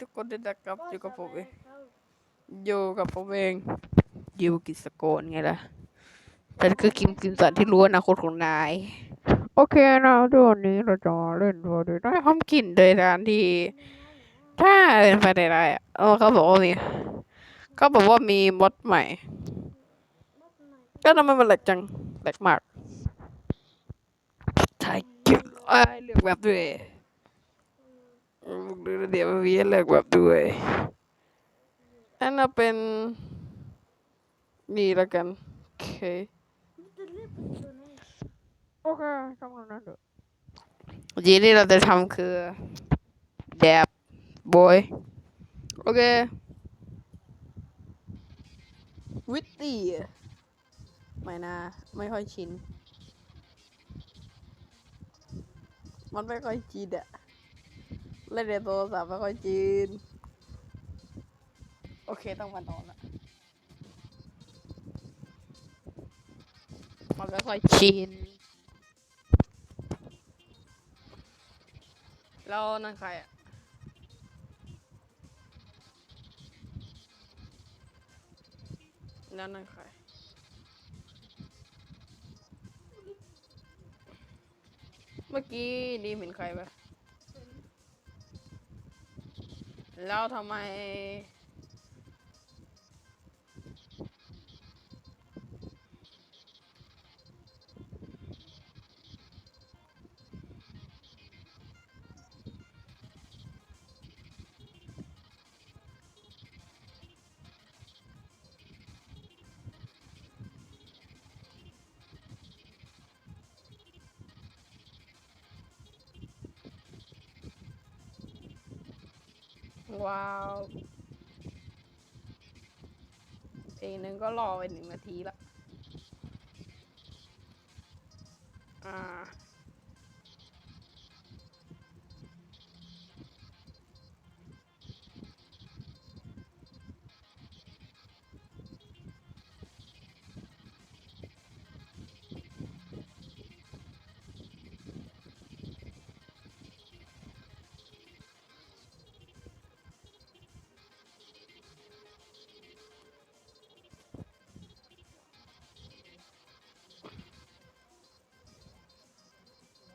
ทุกคนได้นะครับอยู่กับผมเองอยู่กับผมเองยูกิสโกนไงล่ะฉันคือคิมกินสันที่รู้อนาคตของนาย โอเคนะเดี๋ยวันนี้เราจะเล่นตัวด้วยได้ห้องกินโดยการที่ถ้าเป็นไปได้อะเออเขาบอกว่ามีเขาบอกว่ามีมดใหม่ ก็ทำไมมันแหลกจังแหลกมากใช่กินไอ้ยเลือกแบบด้วย อืมดูเดี๋ยวมันมีให้เลือกแบบด้วยอันนั้นเป็นนี่แล้วกันโอเคโอเคทำกันนั้นเถอะทีนี้เราจะทำคือแดบบอยโอเควิตตี้ไม่นะไม่ค่อยชิน มันไม่ค่อยชินอะ เล่นในโทรศัพท์ไม่ค่อยชินโอเคต้องมานอนละมันไม่ค่อยชินแล้วนั่นใครอะแล้วนั่นใครเมื่อกี้ดีเห็นใครปะ แล้วทำไม ว้าวเพลงนึงก็รอไปหนึ่งนาทีละอ่า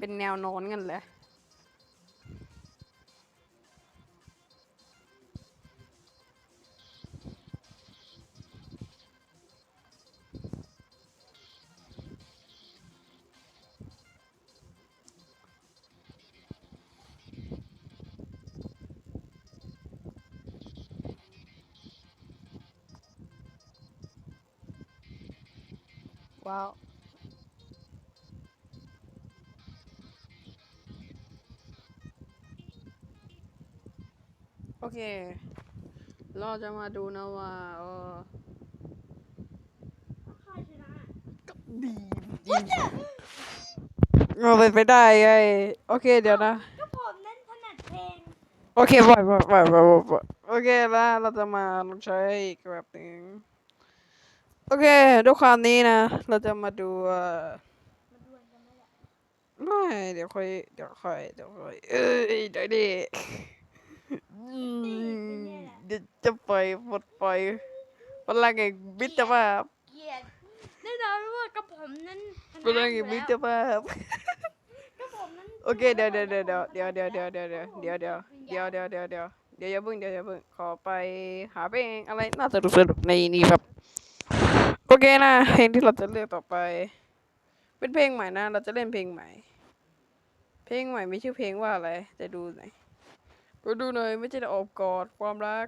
เป็นแนวนอนกันเลยว้าว เค เราจะมาดูนะว่าเออดีดีเราเป็นไปได้ไงโอเคเดี๋ยวนะ ก็ผมเล่นถนัดเพลง โอเคปล่อยปล่อยปล่อยปล่อยปล่อยปล่อยโอเคแล้วเราจะมาลองใช้อีกแบบหนึ่งโอเคด้วยความนี้นะ เราจะมาดูเอ่อมาดวลกันไหมล่ะไม่เดี๋ยวค่อยเดี๋ยวค่อยเดี๋ยวค่อยเอ้ยเดี๋ยวดิ อืมเดี๋ยวจะปล่อยปลดปล่อยพลังแห่งมิตรภาพเกลียดแน่นอนว่ากับผมนั้นชนะพลังแห่งมิตรภาพ กับผมนั้นโอเคเดี๋ยวเดี๋ยวเดี๋ยวเดี๋ยวเดี๋ยวเดี๋ยวเดี๋ยวเดี๋ยวเดี๋ยวเดี๋ยวเดี๋ยวเดี๋ยวเดี๋ยวเดี๋ยวเดี๋ยวเดี๋ยวอย่าเพิ่งเดี๋ยวอย่าเพิ่งขอไปหาเพลงอะไรน่าสนุกสนุกในนี้ครับ โอเคนะเพลงที่เราจะเลือกต่อไป เป็นเพลงใหม่นะ เราจะเล่นเพลงใหม่ เพลงใหม่มีชื่อเพลงว่าอะไร จะดูหน่อย ไปดูหน่อยไม่ใช่โอบกอดความรัก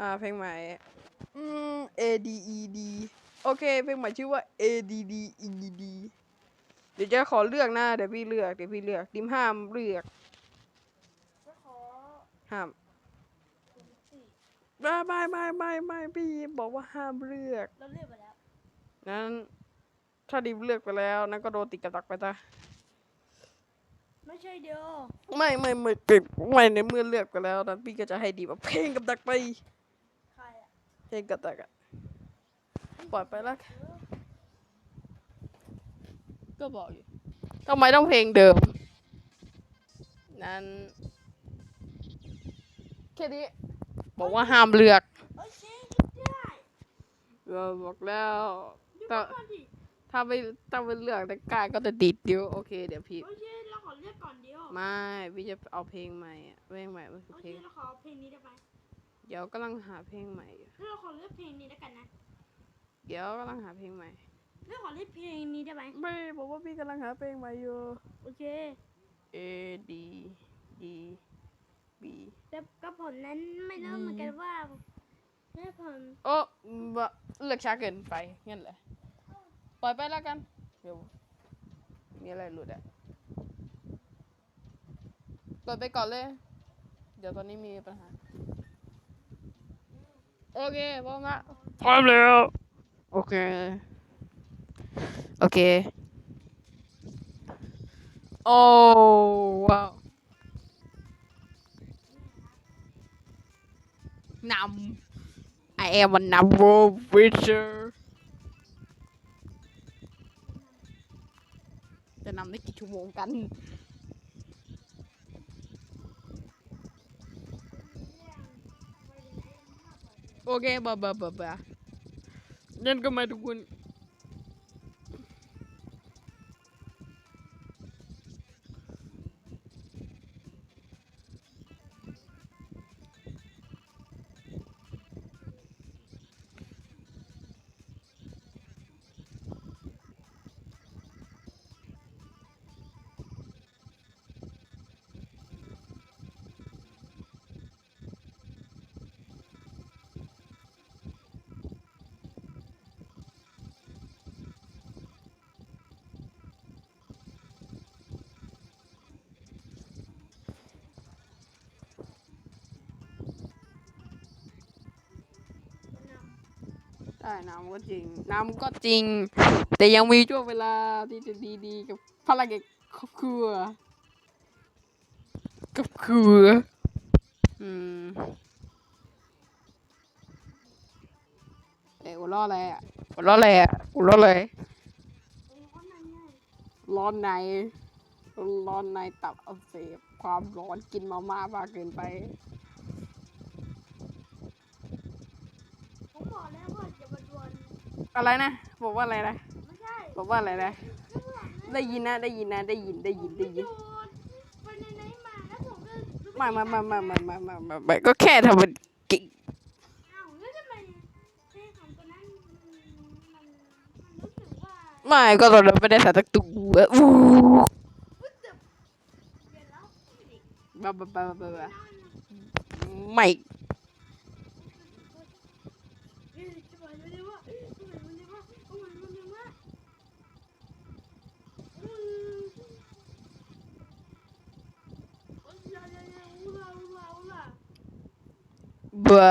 อ่าเพลงใหม่อืม A D E D โอเค เพลงใหม่ชื่อว่า A D D E D เดี๋ยวจะขอเลือกนะเดี๋ยวพี่เลือกเดี๋ยวพี่เลือกดิมห้ามเลือกก็ขอห้ามคุณสี่ไม่ไม่ไม่ไม่ไม่พี่บอกว่าห้ามเลือกเราเลือกไปแล้วนั้นถ้าดิมเลือกไปแล้ว นั่นก็โดนติดกระตักไปตาไม่ ใช่เดียวไม่ไม่ไม่ปิดไม่ในเมื่อเลือกไปแล้วนั้นพี่ก็จะให้ดีแบบเพลงกับดักไปใครอะเพลงกับดักอะปล่อยไปแล้วก็บอกอยู่ทำไมต้องเพลงเดิม นั้นค่นี้บอกว่าห้ามเลือกโอเคได้เราบอกแล้วเดี๋ยวแต่ก่อนดิถ้าไม่ถ้าไม่เลือกตะกร้าก็จะติดเดียวโอเค เดี๋ยวพี่โอ เคเราขอเลือกก่อนเดียวไม่พี่จะเอาเพลงใหม่อะเพลงใหม่ก็คือโอเพเคลง เราขอเพลงนี้ได้ไหมเดี๋ยวกำลังหาเพลงใหม่อยู่แล้วเราขอเลือกเพลงนี้แล้วกันนะเดี๋ยวกำลังหาเพลงใหม่แล้วขอเลือกเพลงนี้ได้ไหมไม่บอกว่าพี่กำลังหาเพลงใหม่อยู่ โอเค A D D B แต่กระผมนั้นไม่รู้เหมือนกันว่าแม่ผมโอ้บะเลือกช้าเกินไปงั้นแหละปล่อยไปแล้วกัน เดี๋ยวมีอะไรหลุดอะก ดไปก่อนเลย เดี๋ยวตอนนี้มีปัญหา โอเคพร้อมละพร้อมแล้ว โอเค โอเค โอ้ว้าวนำ I am a number witcher จะนำได้กี่ชั่วโมงกัน โอเคบาบาบาบานั่นก็มาทุกคน ได้น้ำก็จริง น้ำก็จริง แต่ยังมีช่วงเวลาที่จะดีๆกับภารกิจครอบครัวครอบครัวอืมเอ้ยหัวล้ออะไรอะหัวล้ออะไรอะหัวล้ออะไรร้อนในร้อนในตับอักเสบความร้อนกินมาม่ามากเกินไป ผมบอกแล้วว่าจะมาดวล อะไรนะ บอกว่าอะไรนะไม่ใช่บอกว่าอะไรนะข้างหลังนะ ได้ยินนะ ได้ยินนะ ได้ยิน ได้ยิน ได้ยินโดนไปในไหนมาแล้วผมก็รู้ไมามามามามามามามามาก็แค่ทำมันกิ่งอ้าวแล้วทำไมเพลงของตัวนั้นมันมันรู้สึกว่าไม่ก็ตอนนั้นไม่ได้ใส่ตักตัวอู้วุ้ยแต่เดี๋ยวแล้วเด็กบ้าบ้าบ้าบ้าบ้าน้อยนะไม่ เฮ้ยจะบอกมันเลยว่าจะบอกมันเลยว่าจะบอกมันเลยว่าอืมโอ้ยอย่าอย่าอย่าอูล่าอูล่าอูล่า เบื่อ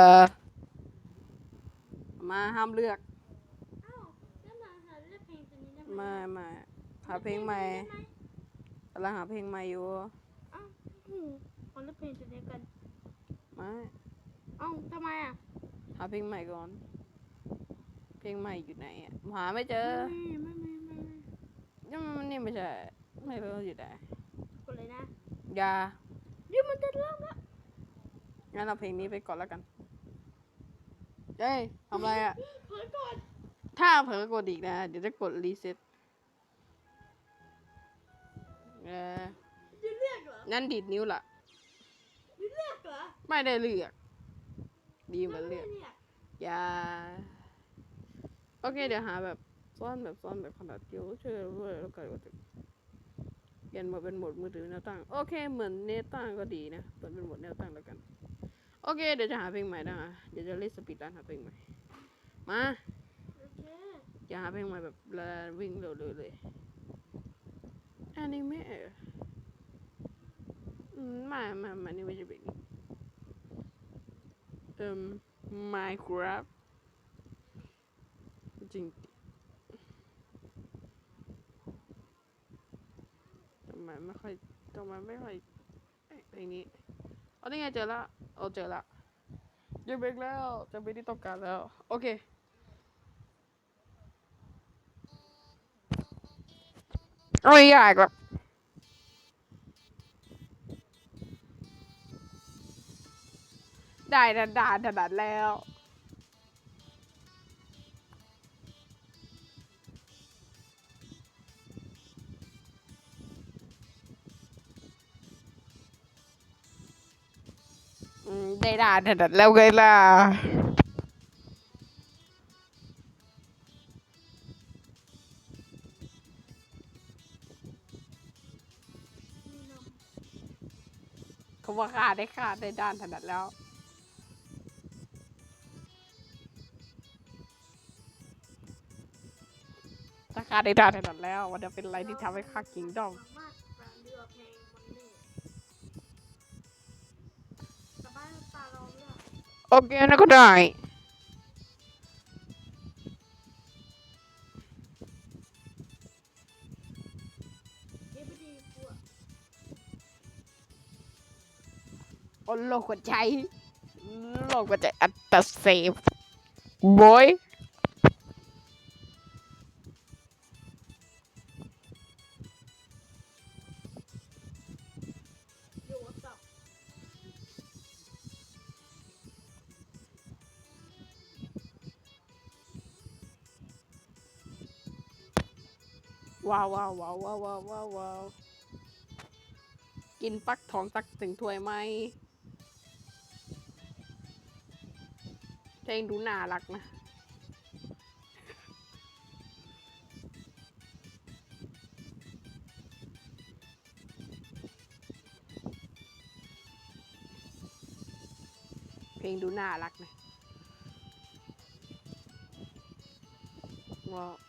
มาห้ามเลือกอ้าวแล้วมาหาเลือกเพลงตัวนี้ได้ไหมไม่ไม่หาเพลงใหม่กำลังหาเพลงใหม่อยู่อ้าวอืมขอเลือกเพลงตัวนี้กันไม่เอ้าทำไมอะหาเพลงใหม่ก่อน เพลงใหม่อยู่ไหนอะหาไม่เจอไม่มีไม่มีไม่มีนี่มันนี่ไม่ใช่ไม่รู้อยู่ไหนกดเลยนะอย่าเดี๋ยวมันจะเริ่มแล้ว งั้นเอาเพลงนี้ไปก่อนแล้วกันเฮ้ยทำอะไรอะเปิดก่อนถ้าเผลอกดอีกนะ เดี๋ยวจะกดรีเซ็ตเออจะเลือกเหรอนั่นดีดนิ้วล่ะจะเลือกเหรอไม่ได้เลือก ดีเหมือนเลือก ไม่ยอย่า โอเค เดี๋ยวหาแบบซ่อนแบบซ่อนแบบขนาดเดียวช่วยเราด้วยแล้วกันว่าจะเปลี่ยนมาเป็นโหมดมือถือแนวตั้ง โอเค เหมือนแนวตั้งก็ดีนะเปิดเป็นโหมดแนวตั้งแล้วกันโอเค เดี๋ยวจะหาเพลงใหม่นะเดี๋ยวจะเล่นสปีดรันหาเพลงใหม่ มาโอเคอย่าหาเพลงใหม่แบบละวิ่งเร็วๆเลยอนิเมะเหรออืมไม่ไม่ไม่นี่ไม่ใช่เพลงนี้เอ่ม Minecraft จริงดิทำไมไม่ค่อยทำไมไม่ค่อยเอ้ยเพลงนี้เอาได้ไงเจอละ เราเจอละเจอเบรกแล้วเจอเบรกที่ต้องการแล้ว โอเค ไม่อยากหรอกได้ดันดานถนัดแล้ว ได้ด่านถนัดแล้วไงล่ะเขาว่าข้าได้ข้าได้ด้านถนัดแล้วถ้าขาได้ด้านถนัดแล้วมันจะเป็นอะไรที่ทำให้ข้ากิงดอง โอเคนะก็ได้เอฟดีกูอะโอ้โลกหัวใจโลกหัวใจอัตเสบบอยอยู่ ว้าวว้าวว้าวว้าวว้าวว้าววาวกินฟักทองสักถึงถ้วยไหมเพลงดูน่ารักนะ เพลงดูน่ารักนะว้าว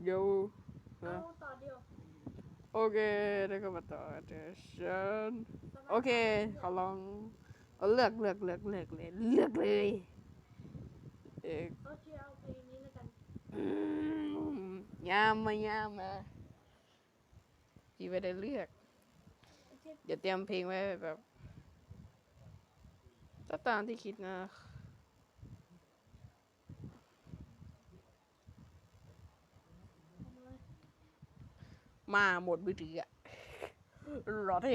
อทคอมโยเอาต่อเดียวโอเคแล้วก็มาต่อเดชันโอเคขอลองเอาเลือกเลือกเลือกเลือกเลยเลือกเลยเอกโอเคเอาเพลงนี้แล้วกันอืมยามมายามมาพี่ไม่ได้เลือกโอเคเดี๋ยวเตรียมเพลงไว้แบบถ้าตามที่คิดนะ มาหมดวิธีอะรอเท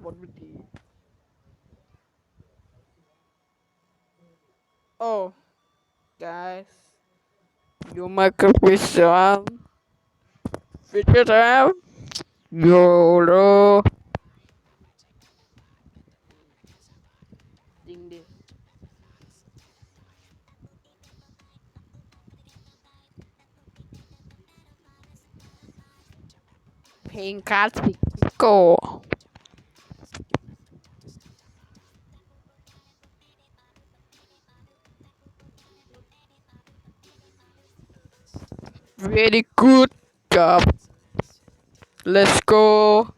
หมดวิธีโอ้ guys you make a question ฟิชเชอร์แทมโยโร playing cards. Very good job. Let's go.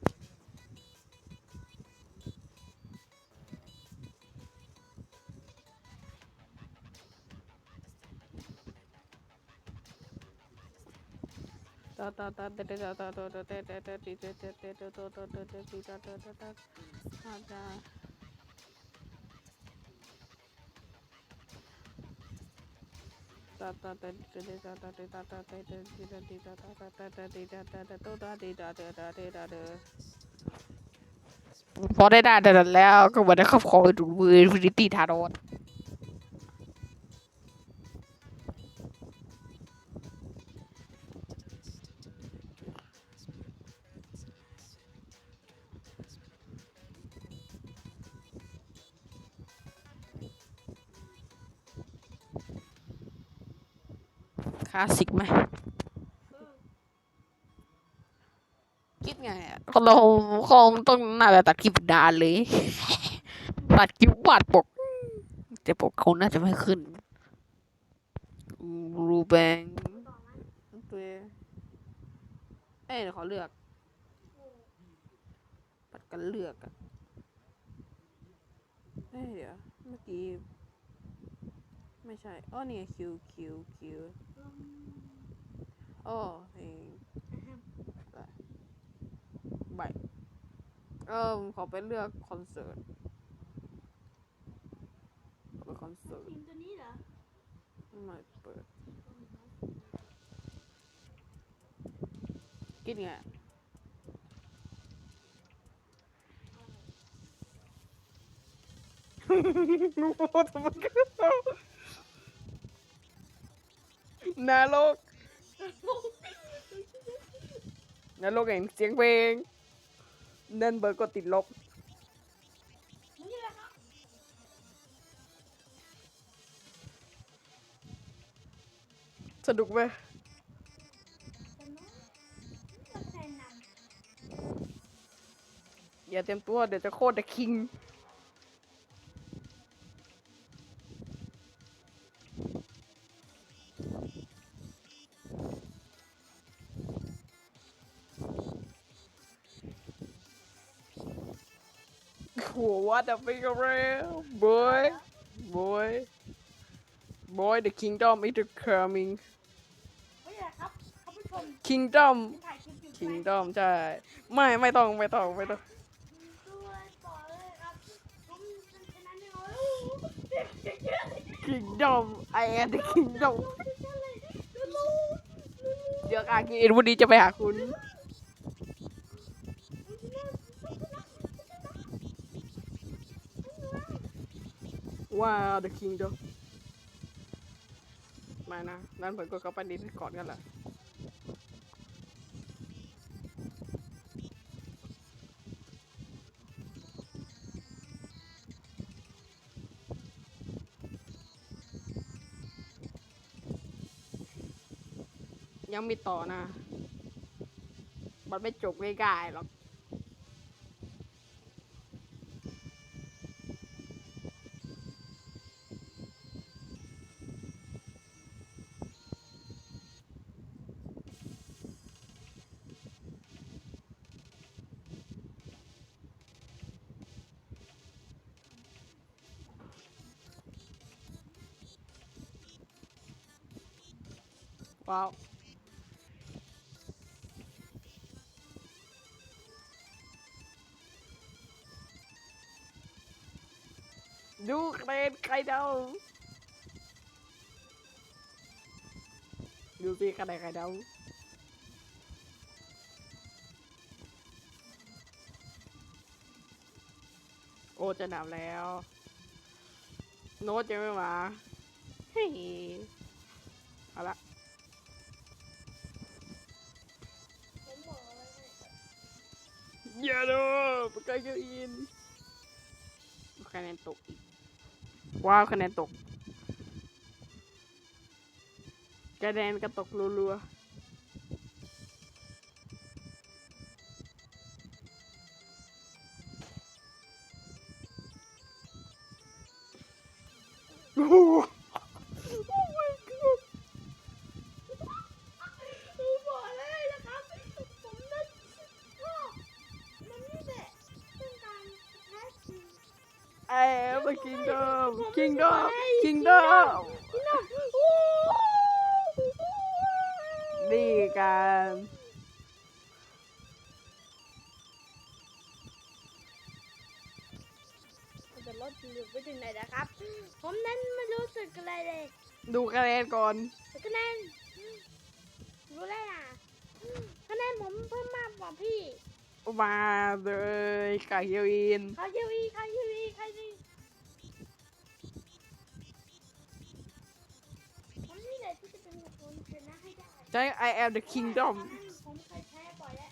พอได้ได้แต่นั้นแล้วก็เหมือนได้ครอบครองดูมือฟินิตี้ทารอน คลาสสิกไหมคิดไงเราคงต้องน่าจะตัดคลิปดานเลย ตัดคลิปวาดปก แต่ปกเขาน่าจะไม่ขึ้น รูแบงตัวเอ้ยเดี๋ยวขอเลือก ปัดกันเลือกอะเอ้ยเดี๋ยว เมื่อกี้ ไม่ใช่อ้อนี่ไงคิวคิวคิวอืมอ้อเพลงอ่าฮะใบเออขอไปเลือกคอนเสิร์ตไปคอนเสิร์ตทีมตัวนี้เหรอ ไม่เปิด กินไงโอ้โหทำไมกัน นรกนรกเห็นเสียงเพลงเดินเบอร์ก็ติดลบสนุกไหมอย่าเตรียมตัวเดี๋ยวจะโคตรจะคิง the big around boy boy boy the kingdom is coming ำไม่ใช่ครับท่านผู้ชม kingdom ถ่ายคลิปอยู่ kingdom ใช่ไม่ไม่ต้องไม่ต้องไม่ต้อง ด้วยต่อเลยครับผมชนะแน่นอน kingdom I am the kingdom เดี๋ยวอากินวันนี้จะไปหาคุณ ว้าว the kingdom ไมานะนั้นผมก็เข้าไปดิสก่อนกันแหละยังมีต่อนะ มันไม่จบง่ายๆหรอก ว้าดูเครนใครเดาดูสิใคะแนนใครเดาโอ้จะหนาวแล้ว โน้ตยังไม่มาเฮ้ กกาเกอินคะแนนตกอีกว้าวคะแนนตกคะแนนก็ตกรัวๆ kingdom kingdom kingdom นี่กันมันจะลดเหลือไปถึงไหนนะครับ ผมนั้นไม่รู้สึกอะไรเลย ดูคะแนนก่อนแต่คะแนนรู้แล้วนะคะแนนผมเพิ่มมากกว่าพี่มาเลยไก่เฮโรอีนเขาเยวีเขาเยวีเขาเยวี ให้ได้ใช่ I am the kingdom ผมเคยแพ้บ่อยแล้ว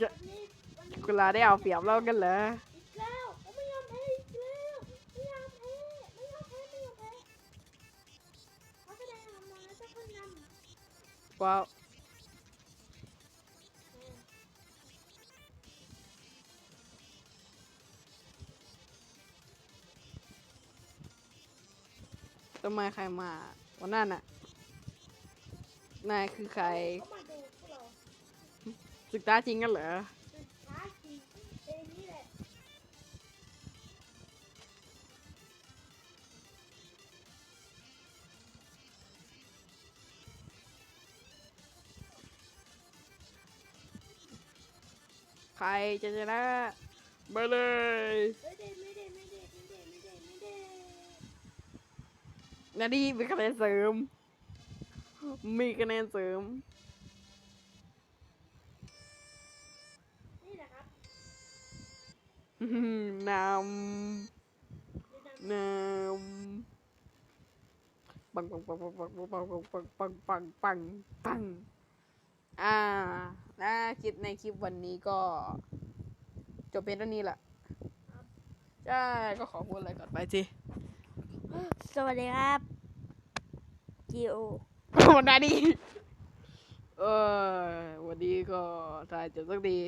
จะวันนี้วันนี้เวลาได้เอาเปรียบเรากันเหรออีกแล้วผมไม่ยอมแพ้อีกแล้วไม่ยอมแพ้ไม่ยอมแพ้ไม่ยอมแพ้เขาแสดงออกมาแล้วจะขึ้นนำ ว้าวทำไมใครมาวันนั้นน่ะ นายคือใคร เขามาดูพวกเราศึกตาจริงกันเหรอคือท้าทีเองนี่แหละใครจะชนะมาเลย ไม่ได้ไม่ได้ไม่ได้ไม่ได้ไม่ได้ไม่ได้ นาดีมีคะแนนเสริม มีคะแนนเสริม นี่แหละครับอื้อหือนำแนะนนำปังปังปังปังปังปังปังปังปังปังปังปังอ่านะคลิปในคลิปวันนี้ก็จบเพียงเท่านี้แหละใช่ก็ขอพูดอะไรก่อนไปสิำสวัสดีครับจีโอ วันนาดีเออวันนี้ก็ถ่ายจบสักที